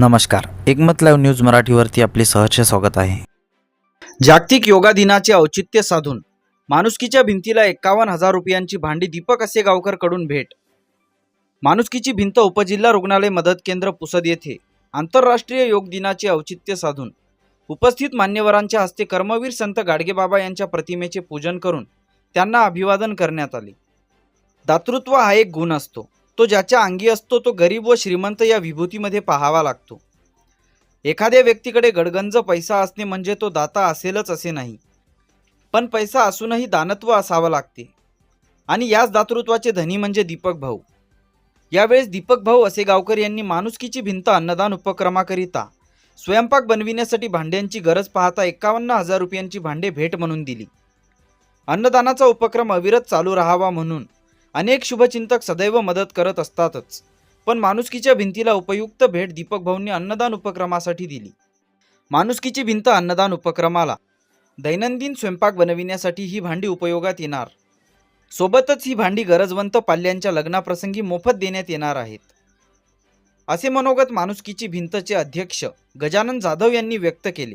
नमस्कार. एकमत live news मराठीवरती आपले सहर्ष स्वागत आहे. जागतिक योगा दिनाचे औचित्य साधून माणुसकीच्या भिंतीला एक्कावन्न हजार रुपयांची भांडी दीपक असे गावकरकडून भेट. माणुसकीची भिंत उपजिल्हा रुग्णालय मदत केंद्र पुसद येथे आंतरराष्ट्रीय योग दिनाचे औचित्य साधून उपस्थित मान्यवरांच्या हस्ते कर्मवीर संत गाडगेबाबा यांच्या प्रतिमेचे पूजन करून त्यांना अभिवादन करण्यात आले. दातृत्व हा एक गुण असतो. तो ज्याच्या अंगी असतो तो गरीब व श्रीमंत या विभूतीमध्ये पाहावा लागतो. एखाद्या व्यक्तीकडे गडगंज पैसा असणे म्हणजे तो दाता असेलच असे नाही. पण पैसा असूनही दानत्व असावं लागते. आणि याच दातृत्वाचे धनी म्हणजे दीपक भाऊ. यावेळेस दीपक भाऊ असे गावकर यांनी माणुसकीची भिंत अन्नदान उपक्रमाकरिता स्वयंपाक बनविण्यासाठी भांड्यांची गरज पाहता एकावन्न हजार रुपयांची भांडे भेट म्हणून दिली. अन्नदानाचा उपक्रम अविरत चालू राहावा म्हणून अनेक शुभचिंतक सदैव मदत करत असतातच. पण माणुसकीच्या भिंतीला उपयुक्त भेट दीपक भाऊंनी अन्नदान उपक्रमासाठी दिली. माणुसकीची भिंत अन्नदान उपक्रमाला. दैनंदिन स्वयंपाक बनविण्यासाठी ही भांडी उपयोगात येणार. सोबतच ही भांडी गरजवंत पाल्यांच्या लग्नाप्रसंगी मोफत देण्यात येणार आहेत. असे मनोगत माणुसकीची भिंतचे अध्यक्ष गजानन जाधव यांनी व्यक्त केले.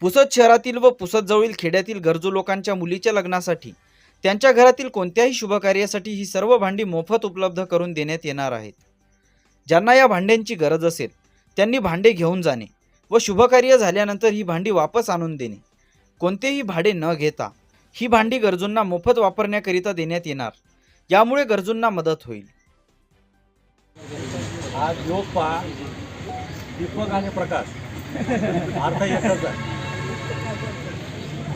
पुसद शहरातील व पुसदजवळील खेड्यातील गरजू लोकांच्या मुलीच्या लग्नासाठी त्यांच्या घरातील कोणत्याही शुभकार्यासाठी ही सर्व भांडी मोफत उपलब्ध करून देण्यात येणार आहेत. ज्यांना या भांड्यांची गरज असेल त्यांनी भांडे घेऊन जाणे व शुभकार्य झाल्यानंतर ही भांडी वापस आणून देणे. कोणतेही भाडे न घेता ही भांडी गरजूंना मोफत वापरण्याकरिता देण्यात येणार. यामुळे गरजूंना मदत होईल. आज योग पहा दीपक आणि प्रकाश. अर्थ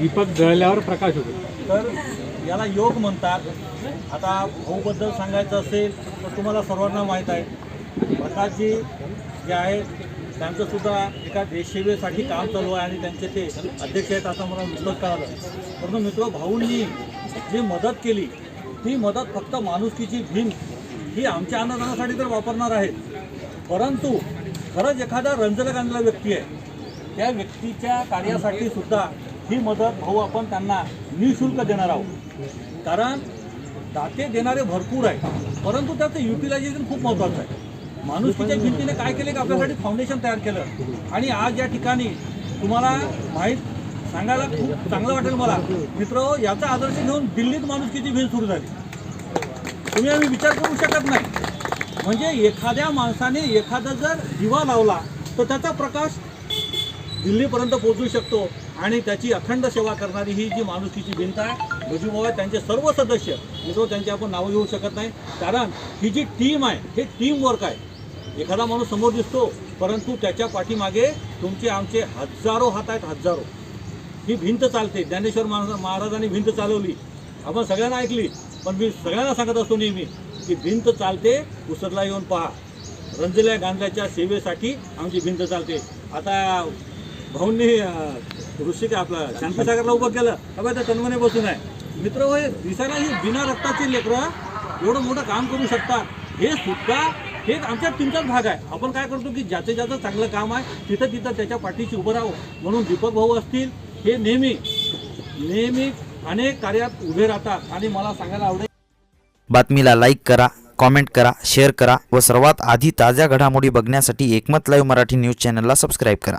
दीपक जळल्यावर प्रकाश होतो. तर याला योग म्हणतात. आता भाऊबद्दल सांगायचं असेल तर तुम्हाला सर्वांना माहीत आहे. प्रकाशजी जे आहेत त्यांचंसुद्धा एका देशसेवेसाठी काम चालू आहे आणि त्यांचे ते अध्यक्ष आहेत असं मला नुकतंच कळालं. परंतु मित्र भाऊंनी जी मदत केली ती मदत फक्त माणुसकीची भीम ही आमच्या अन्नदानासाठी तर वापरणार आहेत. परंतु खरंच एखादा रंजलक आणलेला व्यक्ती आहे त्या व्यक्तीच्या कार्यासाठी सुद्धा ही मदत भाऊ आपण त्यांना निशुल्क देणार आहोत. कारण दाते देणारे भरपूर आहे परंतु त्याचं युटिलायझेशन खूप महत्त्वाचं आहे. माणुसकीच्या भिंतीने काय केले की? आपल्यासाठी फाउंडेशन तयार केलं. आणि आज या ठिकाणी तुम्हाला माहीत सांगायला खूप चांगलं वाटेल मला. मित्र याचा आदर्श घेऊन दिल्लीत माणुसकीची भिंत सुरू झाली. तुम्ही आम्ही विचार करू शकत नाही. म्हणजे एखाद्या माणसाने एखादा जर दिवा लावला तर त्याचा प्रकाश दिल्लीपर्यंत पोहोचू शकतो. आणि त्याची अखंड सेवा करणारी ही जी माणुसकीची भिंत आहे भुजीभाऊ आहे त्यांचे सर्व सदस्य मित्र त्यांची आपण नावं घेऊ शकत नाही. कारण ही जी टीम आहे हे टीम वर्क आहे. एखादा माणूस समोर दिसतो परंतु त्याच्या पाठीमागे तुमचे आमचे हजारो हात आहेत हजारो. ही भिंत चालते. ज्ञानेश्वर महाराज महाराजांनी भिंत चालवली. आपण सगळ्यांना ऐकली पण मी सगळ्यांना सांगत असतो नेहमी की भिंत चालते उसरला येऊन पहा. रंजल्या गांधल्याच्या सेवेसाठी आमची भिंत चालते. आता भाऊंनी ऋषिक आपला? शांतीसागरला उभं केलं. हवं त्या तन्मने बसून आहे. मित्र हे दिसायला ही बिना रक्ताचे लेकरं एवढं मोठं काम करू शकतात. हे सुद्धा हे आमच्या तुमचाच भाग आहे. आपण काय करतो की ज्याचं ज्याचं चांगलं काम आहे तिथं तिथं त्याच्या पाठीशी उभं राहावं. म्हणून दीपक भाऊ असतील हे नेहमी नेहमी अनेक कार्यात उभे राहतात. आणि मला सांगायला आवडेल बातमीला लाईक करा कॉमेंट करा शेअर करा व सर्वात आधी ताज्या घडामोडी बघण्यासाठी एकमत लाईव्ह मराठी न्यूज चॅनलला सबस्क्राईब करा.